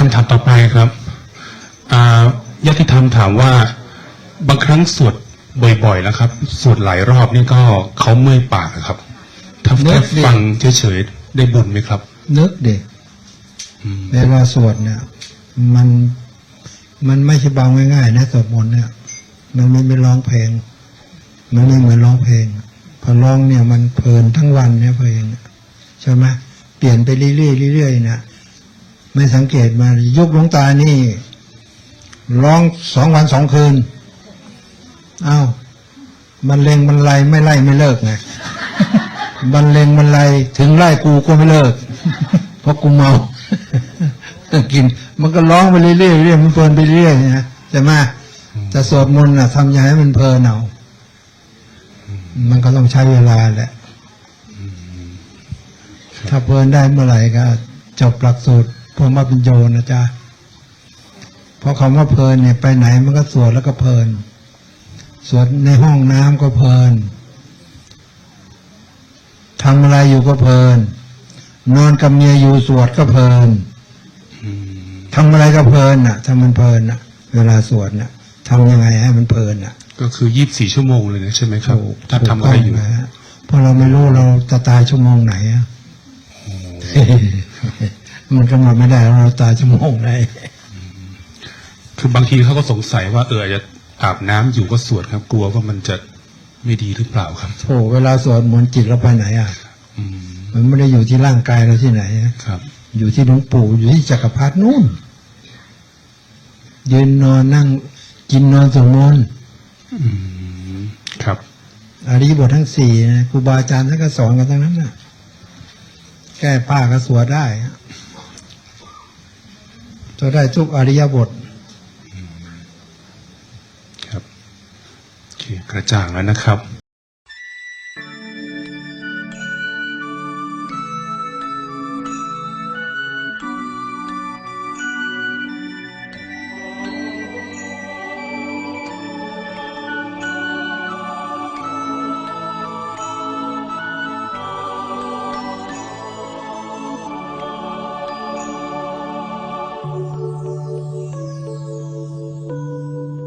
คำถามต่อไปครับอ่าญาติธรรมถามว่าบางครั้งสวดบ่อยๆนะครับ สวดหลายรอบนี่ก็เขาเมื่อยปากอะครับถ้าเมื่แค่อยดิฟังเฉยๆได้บุญไหมครับ นึกเด็กอืมเวลาสวดเนี่ย มันมันไม่ใช่เบาง่ายๆนะสวดมนต์เนี่ย มันไม่ไม่ร้องเพลง มันไม่เหมือนร้องเพลง พอร้องเนี่ยมันเพลินทั้งวันเนี่ยเพลงใช่ไหมเปลี่ยนไปเรื่อยๆเรื่อยๆนะ ไม่สังเกตมายุคหลวงตานี่ ร้องสองวันสองคืนอ้าวบรรเลงบรรลัยไม่ไล่ไม่เลิกไงบรรเลงบรรลัยถึงไล่กูก็ไม่เลิก เพราะกูเมากิน มันก็ร้องไปเรื่อยๆเรื่อยมันเพลินไปเรื่อยนะใช่ไหมแต่สวดมนต์น่ะทำยังให้มันเพลินเอามันก็ต้องใช้เวลาแหละถ้าเพลินได้เมื่อไหร่ก็จบหลักสูตร พวกมาเป็นโยนะจ๊ะเพราะคำว่าเพลินเนี่ยไปไหนมันก็สวดแล้วก็เพลิน สวดในห้องน้ำก็เพลินทำอะไรอยู่ก็เพลิน นอนกับเมียอยู่สวดก็เพลินอืมทำอะไรก็เพลินน่ะถ้ามันเพลินน่ะ เวลาสวดน่ะทำยังไงให้มันเพลินน่ะ ก็คือยี่บสี่ชั่วโมงเลยนะใช่ไหมครับถูกถ้าทำอะไรอยู่ถูกต้งนะฮะเพราะเราไม่รู้เราจะตายชั่วโมงไหนอะ มันกำหนดไม่ได้ว่าเราตายชั่วโมงไหนคือบางทีเขาก็สงสัยว่าเอออาจจะอาบน้ำอยู่ก็สวดครับ กลัวว่ามันจะไม่ดีหรือเปล่าครับโถเวลาสวดมนต์จิตเราไปไหนอะอืมมันไม่ได้อยู่ที่ร่างกายเราที่ไหนอะครับ อยู่ที่หลวงปู่อยู่ที่จักรพรรดินู่นยืนนอนนั่งกินนอนสวดมนต์อืมครับอริยบททั้งสี่นะครูบาอาจารย์ท่านก็สอนกันทั้งนั้นน่ะแก้ผ้าก็สวดได้ จะได้ทุกอริยบทครับกระจ่างแล้วนะครับ